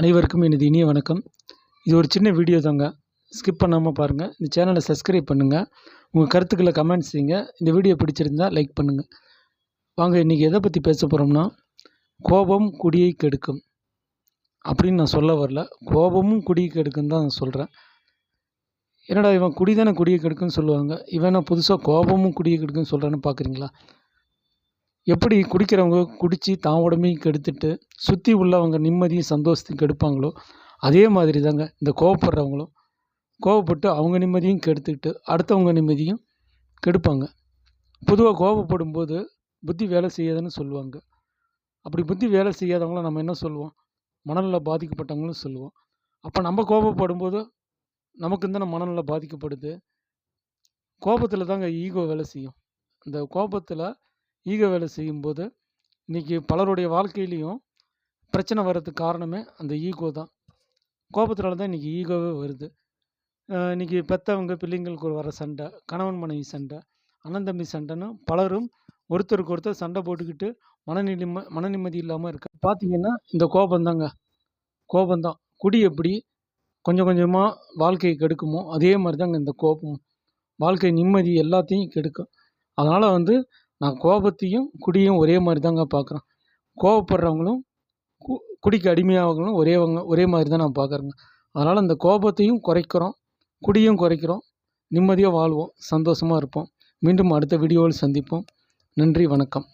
அனைவருக்கும் எனது இனிய வணக்கம். இது ஒரு சின்ன வீடியோ தாங்க. ஸ்கிப் பண்ணாமல் பாருங்கள் இந்த சேனலை சப்ஸ்கிரைப் பண்ணுங்கள் உங்கள் கருத்துக்களை கமெண்ட்ஸ் செய்யுங்க. இந்த வீடியோ பிடிச்சிருந்தா லைக் பண்ணுங்கள் வாங்க இன்றைக்கி எதை பற்றி பேச போகிறோம்னா கோபம் குடியை கெடுக்கும். அப்படின்னு நான் சொல்ல வரல. கோபமும் குடியை கெடுக்குன்னு தான் நான் சொல்கிறேன் என்னடா இவன் குடி தானே குடியை கெடுக்குன்னு சொல்லுவாங்க? இவன் நான் புதுசாக கோபமும் குடியை கெடுக்குன்னு சொல்கிறேன்னு பார்க்குறீங்களா எப்படி குடிக்கிறவங்க குடித்து தான் உடம்பையும் கெடுத்துட்டு சுற்றி உள்ளவங்க நிம்மதியும் சந்தோஷத்தையும் கெடுப்பாங்களோ அதே மாதிரி தாங்க இந்த கோவப்படுறவங்களும். கோவப்பட்டு அவங்க நிம்மதியும் கெடுத்துக்கிட்டு அடுத்தவங்க நிம்மதியும் கெடுப்பாங்க. பொதுவாக கோவப்படும் போது புத்தி வேலை செய்யாதுன்னு சொல்லுவாங்க. அப்படி புத்தி வேலை செய்யாதவங்கள நம்ம என்ன சொல்லுவோம்? மனநல பாதிக்கப்பட்டவங்களும் சொல்லுவோம். அப்போ நம்ம கோபப்படும் போது நமக்கு தானே மனநல பாதிக்கப்படுது? கோபத்தில் தாங்க ஈகோ வேலை செய்யும். இந்த கோபத்தில் ஈகோ வேலை செய்யும்போது இன்றைக்கி பலருடைய வாழ்க்கையிலையும் பிரச்சனை வர்றதுக்கு காரணமே அந்த ஈகோ தான். கோபத்தினால தான் இன்றைக்கி ஈகோவே வருது. இன்றைக்கி இன்னைக்கு பெற்றவங்க பிள்ளைங்களுக்கு வர சண்டை கணவன் மனைவி சண்டை அண்ணன் தம்பி சண்டைன்னு பலரும் ஒருத்தருக்கு ஒருத்தர் சண்டை போட்டுக்கிட்டு மன நிம்ம மன நிம்மதி இல்லாமல் இருக்க பார்த்தீங்கன்னா இந்த கோபந்தாங்க கோபந்தான் குடி எப்படி கொஞ்சம் கொஞ்சமாக வாழ்க்கையை கெடுக்குமோ அதே மாதிரி தாங்க இந்த கோபம். வாழ்க்கை நிம்மதி எல்லாத்தையும் கெடுக்கும். அதனால் வந்து நான் கோபத்தையும் குடியும் ஒரே மாதிரி தாங்க பார்க்குறேன் கோபப்படுறவங்களும் கு குடிக்கு அடிமையாகவங்களும் ஒரேவங்க ஒரே மாதிரி தான் நான் பார்க்குறேங்க அதனால் அந்த கோபத்தையும் குறைக்கிறோம் குடியும் குறைக்கிறோம். நிம்மதியாக வாழ்வோம் சந்தோஷமாக இருப்போம். மீண்டும் அடுத்த வீடியோவில் சந்திப்போம். நன்றி வணக்கம்.